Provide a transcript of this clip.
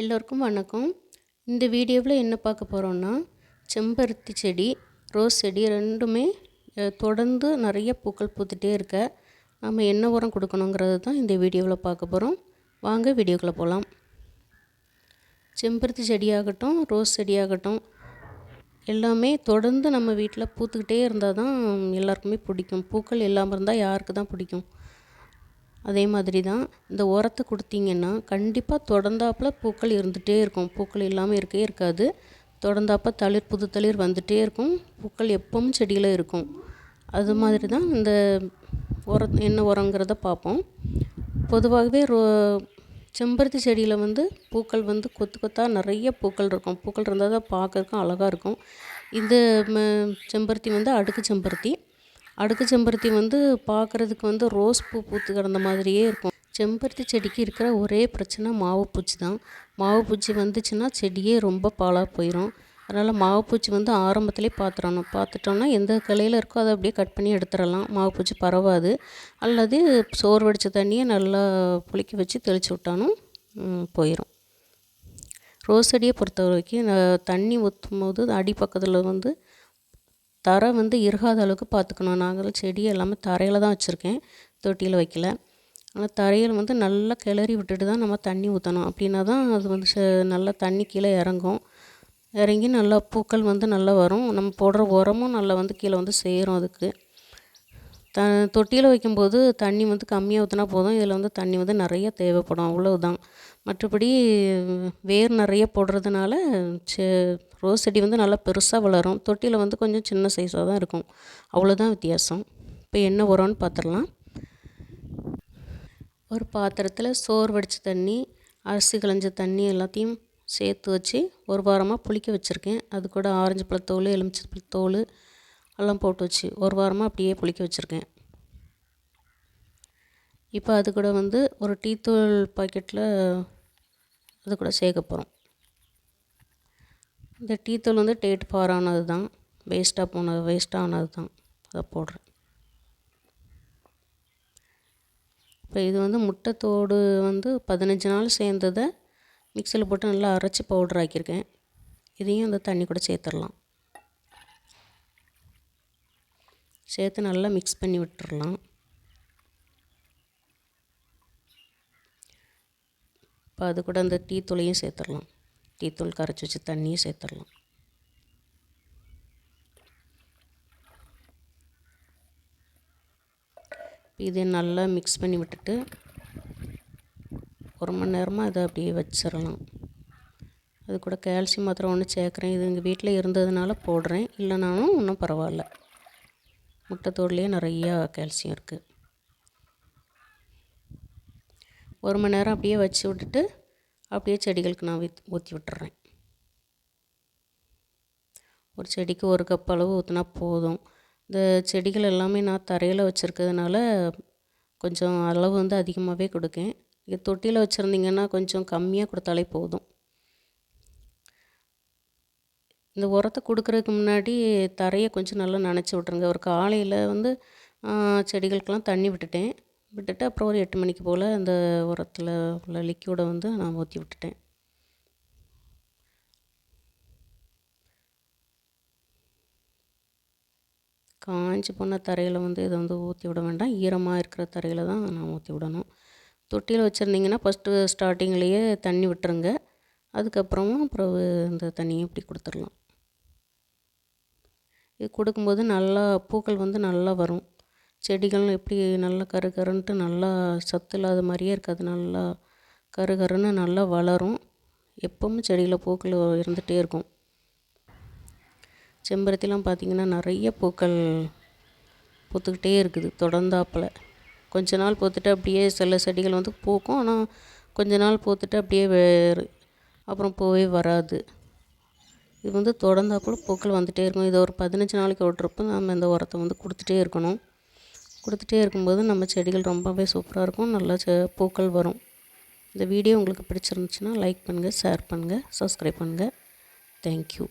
எல்லோருக்கும் வணக்கம். இந்த வீடியோவில் என்ன பார்க்க போகிறோன்னா செம்பருத்தி செடி ரோஸ் செடி ரெண்டுமே தொடர்ந்து நிறைய பூக்கள் பூத்துட்டே இருக்க நம்ம என்ன உரம் கொடுக்கணுங்கிறது தான் இந்த வீடியோவில் பார்க்க போகிறோம் வாங்க வீடியோக்குள்ளே போகலாம் செம்பருத்தி செடியாகட்டும் ரோஸ் செடியாகட்டும் எல்லாமே தொடர்ந்து நம்ம வீட்டில் பூத்துக்கிட்டே இருந்தால் தான் எல்லாருக்குமே பிடிக்கும். பூக்கள் இல்லாமல் இருந்தால் யாருக்கு தான் பிடிக்கும்? அதே மாதிரி தான் இந்த உரத்தை கொடுத்தீங்கன்னா கண்டிப்பாக தொடர்ந்தாப்பில் பூக்கள் இருந்துகிட்டே இருக்கும். பூக்கள் இல்லாமல் இருக்கவே இருக்காது. தொடர்ந்தாப்ப தளிர் புது தளிர் வந்துகிட்டே இருக்கும். பூக்கள் எப்பவும் செடியில் இருக்கும். அது மாதிரி தான் இந்த உரம் என்ன உரங்கிறத பார்ப்போம். பொதுவாகவே ரோ செம்பருத்தி செடியில் வந்து பூக்கள் வந்து கொத்து கொத்தாக நிறைய பூக்கள் இருக்கும். பூக்கள் இருந்தால் தான் பார்க்கறதுக்கும் அழகாக இருக்கும். இந்த ம- செம்பருத்தி வந்து அடுக்கு செம்பருத்தி. அடுக்கு செம்பருத்தி வந்து பார்க்குறதுக்கு வந்து ரோஸ் பூ பூத்து கிடந்த மாதிரியே இருக்கும். செம்பருத்தி செடிக்கு இருக்கிற ஒரே பிரச்சனை மாவுப்பூச்சி தான். மாவுப்பூச்சி வந்துச்சுன்னா செடியே ரொம்ப பாழாக போயிடும் அதனால் மாவுப்பூச்சி வந்து ஆரம்பத்திலே பார்த்துடணும் பார்த்துட்டோன்னா எந்த கிளையில் இருக்கோ அதை அப்படியே கட் பண்ணி எடுத்துடலாம். மாவுப்பூச்சி பரவாது. அல்லது சோறு வடித்த தண்ணியை நல்லா புளிக்க வச்சு தெளித்து விட்டாலும் போயிடும் ரோஸ் செடியை பொறுத்த வரைக்கும் தண்ணி ஊற்றும் போது அடி பக்கத்தில் வந்து தரை வந்து இறுகாத அளவுக்கு பார்த்துக்கணும். நாங்கள் செடி எல்லாமே தரையில் தான் வச்சுருக்கேன். தொட்டியில் வைக்கல. ஆனால் தரையில் வந்து நல்லா கிளறி விட்டுட்டு தான் நம்ம தண்ணி ஊற்றணும் அப்படின்னா தான் அது வந்து நல்லா தண்ணி கீழே இறங்கும். இறங்கி நல்லா பூக்கள் வந்து நல்லா வரும். நம்ம போடுற உரமும் நல்லா வந்து கீழே வந்து சேரும் அதுக்கு. த தொட்டியில் வைக்கும்போது தண்ணி வந்து கம்மியாக ஊற்றினா போதும். இதில் வந்து தண்ணி வந்து நிறைய தேவைப்படும். அவ்வளவுதான். மற்றபடி வேர் நிறைய போடுறதுனால செ ரோஸ் செடி வந்து நல்லா பெருசாக வளரும். தொட்டியில் வந்து கொஞ்சம் சின்ன சைஸாக தான் இருக்கும். அவ்வளோதான் வித்தியாசம். இப்போ என்ன உரம்னு பார்த்துடலாம் ஒரு பாத்திரத்தில் சோறு வடித்த தண்ணி அரிசி களைஞ்ச தண்ணி எல்லாத்தையும் சேர்த்து வச்சு ஒரு வாரமாக புளிக்க வச்சுருக்கேன். அது கூட ஆரஞ்சு பழத்தோல் எலுமிச்சை பழத்தோல் எல்லாம் போட்டு வச்சு ஒரு வாரமாக அப்படியே புளிக்க வச்சுருக்கேன். இப்போ அது கூட வந்து ஒரு டீத்தூள் பாக்கெட்டில் அது கூட சேர்க்க போகிறோம் இந்த டீத்தூள் வந்து டேட் பாரானது தான் வேஸ்ட்டாக போனது வேஸ்ட்டானது தான் அதை போடுறேன். இப்போ இது வந்து முட்டைத்தோடு வந்து பதினஞ்சு நாள் சேர்ந்ததை மிக்சியில் போட்டு நல்லா அரைச்சி பவுடர் ஆக்கியிருக்கேன். இதையும் அந்த தண்ணி கூட சேர்த்துடலாம். சேர்த்து நல்லா மிக்ஸ் பண்ணி விட்டுறலாம். இப்போ அது கூட அந்த டீ தூளையும் சேர்த்துடலாம் டீ தூள் கரைச்சி வச்சு தண்ணியும் சேர்த்துடலாம் இதை நல்லா மிக்ஸ் பண்ணி விட்டுட்டு ஒரு மணி நேரமாக இதை அப்படியே வச்சிடலாம். அது கூட கால்சியம் மாத்திரை ஒன்று சேர்க்குறேன். இது எங்கள் வீட்டில் இருந்ததுனால போடுறேன். இல்லைனாலும் ஒன்றும் பரவாயில்ல. முட்டைத்தோடுலேயே நிறையா கால்சியம் இருக்குது ஒரு மணி நேரம் அப்படியே வச்சு விட்டுட்டு அப்படியே செடிகளுக்கு நான் வித் ஊற்றி விட்டுறேன். ஒரு செடிக்கு ஒரு கப் அளவு ஊற்றினா போதும். இந்த செடிகள் எல்லாமே நான் தரையில் வச்சுருக்கிறதுனால கொஞ்சம் அளவு வந்து அதிகமாகவே கொடுக்கேன். இங்கே தொட்டியில் வச்சுருந்தீங்கன்னா கொஞ்சம் கம்மியாக கொடுத்தாலே போதும். இந்த உரத்தை கொடுக்குறதுக்கு முன்னாடி தரையை கொஞ்சம் நல்லா நனைச்சி விட்ருங்க ஒரு காலையில் வந்து செடிகளுக்கெல்லாம் தண்ணி விட்டுட்டேன். விட்டுட்டு அப்புறம் ஒரு எட்டு மணிக்கு போல் அந்த உரத்தில் உள்ள லிக்யூடை வந்து நான் ஊற்றி விட்டுட்டேன். காஞ்சி போன தரையில் வந்து இதை வந்து ஊற்றி விட வேண்டாம். ஈரமாக இருக்கிற தரையில் தான் நான் ஊற்றி விடணும். தொட்டியில் வச்சுருந்தீங்கன்னா ஃபஸ்ட்டு ஸ்டார்டிங்லேயே தண்ணி விட்டுருங்க. அதுக்கப்புறமும் அப்புறம் இந்த தண்ணியை இப்படி கொடுத்துடலாம். இது கொடுக்கும்போது நல்லா பூக்கள் வந்து நல்லா வரும். செடிகளும் எப்படி நல்லா கரு கருன்ட்டு நல்லா சத்து இல்லாத மாதிரியே இருக்காது. நல்லா கரு கருன்னு நல்லா வளரும். எப்பவும் செடியில் பூக்கள் இருந்துகிட்டே இருக்கும். செம்பருத்திலாம் பார்த்திங்கன்னா நிறைய பூக்கள் பூத்துக்கிட்டே இருக்குது. தொடர்ந்தாப்புல. கொஞ்ச நாள் பூத்துட்டு அப்படியே சில செடிகள் வந்து பூக்கும். ஆனால் கொஞ்ச நாள் பூத்துட்டு அப்படியே வேறு. அப்புறம் பூவே வராது. இது வந்து தொடர்ந்தாப்புல பூக்கள் வந்துகிட்டே இருக்கும். இது ஒரு பதினஞ்சு நாளைக்கு விட்றப்போ நம்ம இந்த உரத்தை வந்து கொடுத்துட்டே இருக்கணும். கொடுத்துட்டே இருக்கும்போது நம்ம செடிகள் ரொம்பவே சூப்பராக இருக்கும். நல்லா செ- பூக்கள் வரும். இந்த வீடியோ உங்களுக்கு பிடிச்சிருந்துச்சுன்னா லைக் பண்ணுங்கள் ஷேர் பண்ணுங்கள் சப்ஸ்கிரைப் பண்ணுங்கள் தேங்க்யூ